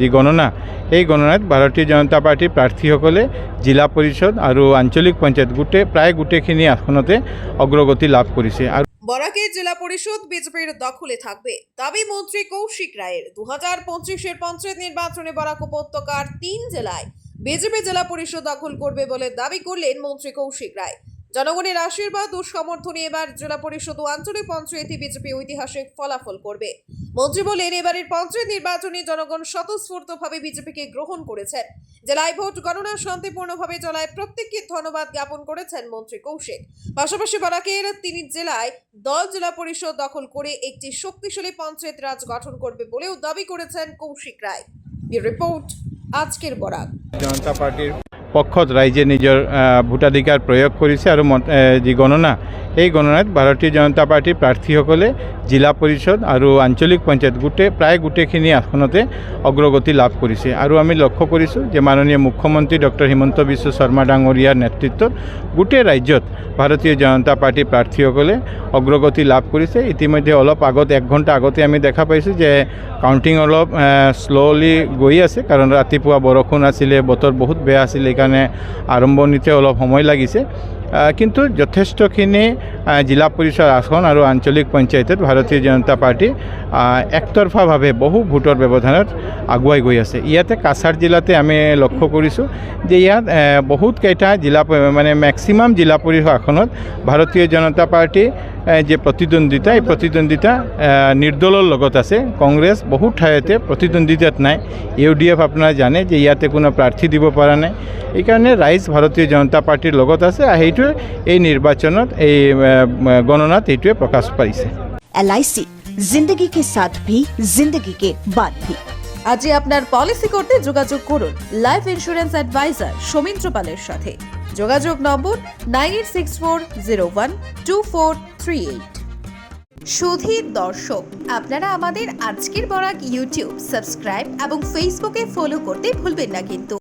যি গণনা এই গণনাত ভাৰতীয় জনতা পাৰ্টীৰ প্ৰাৰ্থীসকলে জিলা পৰিষদ আৰু আঞ্চলিক পঞ্চায়ত গোটেই প্ৰায় গোটেইখিনি আসনতে অগ্ৰগতি লাভ কৰিছে। আৰু বরাকের জেলা পরিষদ বিজেপির দখলে থাকবে। দাবি মন্ত্রী কৌশিক রায়ের। দু হাজার পঁচিশের পঞ্চায়েত নির্বাচনে বরাক উপত্যকার তিন জেলায় বিজেপি জেলা পরিষদ দখল করবে বলে দাবি করলেন মন্ত্রী কৌশিক রায়। জনগণের আশীর্বাদ ও সমর্থনে এবার জেলা পরিষদ ও আঞ্চলিক পঞ্চায়েতে বিজেপি ঐতিহাসিক ফলাফল করবে। মন্ত্রী বলেন, এবারের পঞ্চায়েত নির্বাচনে জনগণ স্বতঃস্ফূর্তভাবে বিজেপিকে গ্রহণ করেছেন। জেলায় ভোট গণনা শান্তিপূর্ণভাবে চলায় প্রত্যেককে ধন্যবাদ জ্ঞাপন করেছেন মন্ত্রী কৌশিক। পাশাপাশি বরাকের তিনি জেলায় দল জেলা পরিষদ দখল করে একটি শক্তিশালী পঞ্চায়েত রাজ গঠন করবে বলেও দাবি করেছেন কৌশিক রায়। রিপোর্ট, আজকের বরাক জনতা পাৰ্টীৰ পক্ষত ৰাইজে নিজৰ ভোটাধিকাৰ প্ৰয়োগ কৰিছে আৰু যি গণনা এই গণনাত ভাৰতীয় জনতা পাৰ্টীৰ প্ৰাৰ্থীসকলে জিলা পৰিষদ আৰু আঞ্চলিক পঞ্চায়ত গোটেই প্ৰায় গোটেইখিনি আসনতে অগ্ৰগতি লাভ কৰিছে। আৰু আমি লক্ষ্য কৰিছোঁ যে মাননীয় মুখ্যমন্ত্ৰী ডক্টৰ হিমন্ত বিশ্ব শৰ্মা ডাঙৰীয়াৰ নেতৃত্বত গোটেই ৰাজ্যত ভাৰতীয় জনতা পাৰ্টীৰ প্ৰাৰ্থীসকলে অগ্ৰগতি লাভ কৰিছে। ইতিমধ্যে অলপ আগত, এক ঘণ্টা আগতে আমি দেখা পাইছোঁ যে কাউণ্টিং অলপ শ্ল'লি গৈ আছে। কাৰণ ৰাতিপুৱা বৰষুণ আছিলে, বতৰ বহুত বেয়া আছিলে, সেইকাৰণে আৰম্ভণিতে অলপ সময় লাগিছে। কিন্তু যথেষ্টখিনি জিলা পৰিষদ আসন আৰু আঞ্চলিক পঞ্চায়তত ভাৰতীয় জনতা পাৰ্টী একতৰফাভাৱে বহু ভোটৰ ব্যৱধানত আগুৱাই গৈ আছে। ইয়াতে কাছাৰ জিলাতে আমি লক্ষ্য কৰিছোঁ যে ইয়াত বহুতকেইটা জিলা মানে মেক্সিমাম জিলা পৰিষদ আসনত ভাৰতীয় জনতা পাৰ্টী যে প্ৰতিদ্বন্দ্বিতা, এই প্ৰতিদ্বন্দ্বিতা নিৰ্দলৰ লগত আছে। কংগ্ৰেছ বহুত ঠাইতে প্ৰতিদ্বন্দ্বিতাত নাই। ইউ ডি এফ আপোনাৰ জানে যে ইয়াতে কোনো প্ৰাৰ্থী দিব পৰা নাই। এইকাৰণে ৰাইজ ভাৰতীয় জনতা পাৰ্টীৰ লগত আছে আৰু সেইটোৱে এই নিৰ্বাচনত এই ગણના તેટવે પ્રકાશ પાડી છે আপনার পলিসি করতে যোগাযোগ করুন লাইফ অ্যাডভাইজার সৌমিত্র পালের সাথে। যোগাযোগ নম্বর nine eight six four zero one two four three eight. সুধী দর্শক আপনারা আমাদের আজকের বরাক ইউটিউব সাবস্ক্রাইব এবং ফেসবুকে ফলো করতে ভুলবেন না কিন্তু।